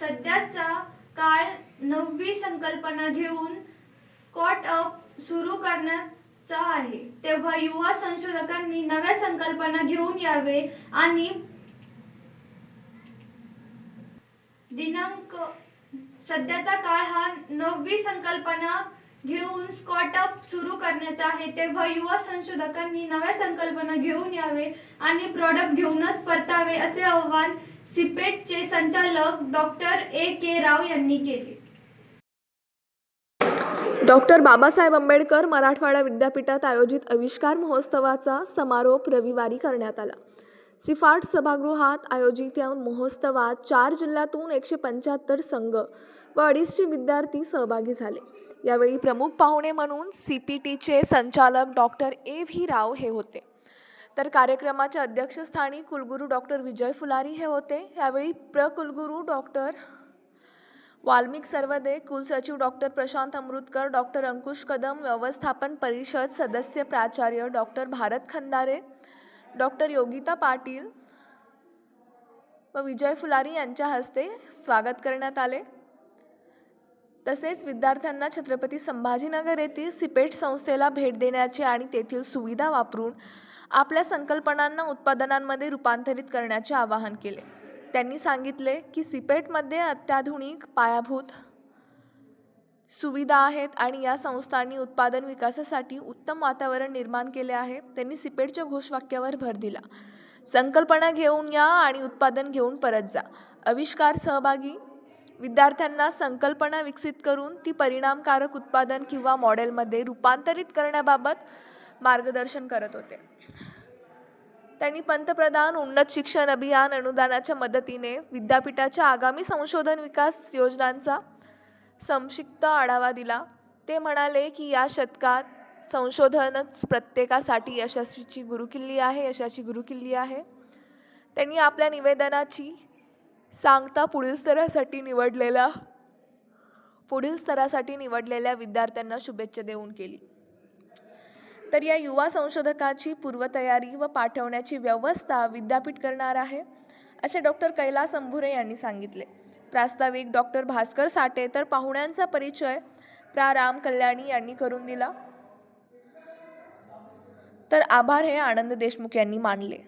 सध्याचा काळ नववी संकल्पना घेऊन स्कॉट अप सुरू करण्याचा आहे. तेव्हा युवा संशोधकांनी नव्या संकल्पना घेऊन यावे आणि दिनांक सध्याचा काळ हा नववी संकल्पना घेऊन स्कॉटअप सुरू करण्याचा आहे. तेव्हा युवा संशोधकांनी नव्या संकल्पना घेऊन यावे आणि प्रॉडक्ट घेऊनच परतावे असे आव्हान सिपेटचे संचालक डॉक्टर ए के राव यांनी केले. डॉक्टर बाबासाहेब आंबेडकर मराठवाडा विद्यापीठात आयोजित आविष्कार महोत्सवाचा समारोप रविवारी करण्यात आला. सिफार्ट सभागृहात आयोजित या महोत्सवात चार जिल्ह्यातून एकशे पंच्याहत्तर संघ व अडीचशे विद्यार्थी सहभागी झाले. यावेळी प्रमुख पाहुणे म्हणून सी पी टीचे संचालक डॉक्टर ए व्ही राव हे होते. तर कार्यक्रमाच्या अध्यक्षस्थानी कुलगुरू डॉक्टर विजय फुलारी हे होते. यावेळी प्र कुलगुरू डॉक्टर वाल्मिक सर्वदे कुलसचिव डॉक्टर प्रशांत अमृतकर डॉक्टर अंकुश कदम व्यवस्थापन परिषद सदस्य प्राचार्य डॉक्टर भारत खंदारे डॉक्टर योगिता पाटील व विजय फुलारी यांच्या हस्ते स्वागत करण्यात आले. तसेच विद्यार्थ्यांना छत्रपती संभाजीनगर येथील सिपेट संस्थेला भेट देण्याचे आणि तेथील सुविधा वापरून आपल्या संकल्पनांना उत्पादनांमध्ये रूपांतरित करण्याचे आवाहन केले. त्यांनी सांगितले की सिपेटमध्ये अत्याधुनिक पायाभूत सुविधा आहेत आणि या संस्थांनी उत्पादन विकासासाठी उत्तम वातावरण निर्माण केले आहे. त्यांनी सिपेटच्या घोषवाक्यावर भर दिला. संकल्पना घेऊन या आणि उत्पादन घेऊन परत जा. आविष्कार सहभागी विद्यार्थ्यांना संकल्पना विकसित करून ती परिणामकारक उत्पादन किंवा मॉडेलमध्ये रूपांतरित करण्याबाबत मार्गदर्शन करत होते. त्यांनी पंतप्रधान उन्नत शिक्षण अभियान अनुदानाच्या मदतीने विद्यापीठाच्या आगामी संशोधन विकास योजनांचा संक्षिप्त आढावा दिला. ते म्हणाले की या शतकात संशोधनच प्रत्येकासाठी यशस्वीची गुरुकिल्ली आहे यशाची गुरुकिल्ली आहे. त्यांनी आपल्या निवेदनाची सांगता पुढील स्तरासाठी निवडलेला पुढील स्तरासाठी निवडलेल्या विद्यार्थ्यांना शुभेच्छा देऊन केली. तर या युवा संशोधकाची पूर्वतयारी व पाठवण्याची व्यवस्था विद्यापीठ करणार आहे असे डॉक्टर कैलास अंभुरे यांनी सांगितले. प्रास्ताविक डॉक्टर भास्कर साठे तर पाहुण्यांचा परिचय प्रा. राम कल्याणी यांनी करून दिला. तर आभार हे आनंद देशमुख यांनी मानले.